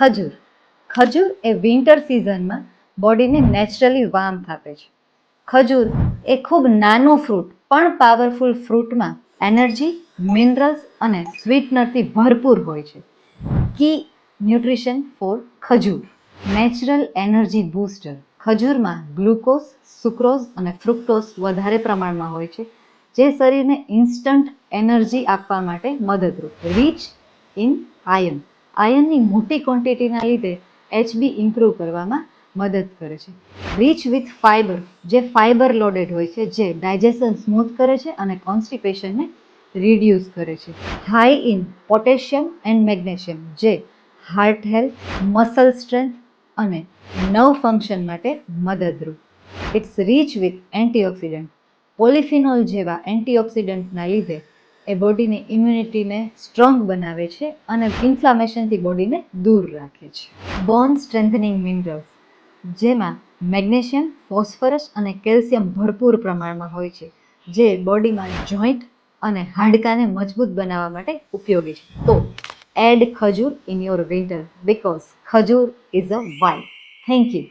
ખજૂર. ખજૂર એ વિન્ટર સિઝનમાં બોડીને નેચરલી વાર્મ આપે છે. ખજૂર એ ખૂબ નાનું ફ્રૂટ પણ પાવરફુલ ફ્રૂટમાં એનર્જી મિનરલ્સ અને સ્વીટનરથી ભરપૂર હોય છે. Key nutrition for khajur. Natural energy booster ખજૂરમાં glucose sucrose અને ફ્રુક્ટોઝ વધારે પ્રમાણમાં હોય છે, જે શરીરને ઇન્સ્ટન્ટ એનર્જી આપવા માટે મદદરૂપ રીચ ઇન આયન આયનની મોટી ક્વોન્ટિટીના લીધે એચબી ઇમ્પ્રૂવ કરવામાં મદદ કરે છે. રીચ વિથ ફાઇબર જે ફાઇબર લોડેડ હોય છે, જે ડાયજેશન સ્મૂથ કરે છે અને કોન્સ્ટિપેશનને રિડ્યુસ કરે છે. High in potassium and magnesium જે હાર્ટ હેલ્થ મસલ સ્ટ્રેન્થ અને નર્વ ફંક્શન માટે મદદરૂપ. It's rich with antioxidant polyphenol જેવા એન્ટીઓક્સિડન્ટના લીધે એ બોડીની ઇમ્યુનિટીને સ્ટ્રોંગ બનાવે છે અને ઇન્ફ્લામેશનથી બોડીને દૂર રાખે છે. બોન સ્ટ્રેન્થનિંગ મિનરલ્સ જેમાં મેગ્નેશિયમ ફોસ્ફરસ અને કેલ્શિયમ ભરપૂર પ્રમાણમાં હોય છે, જે બોડીમાં જોઈન્ટ અને હાડકાને મજબૂત બનાવવા માટે ઉપયોગી છે. તો add khajur in your winter because khajur is a why thank you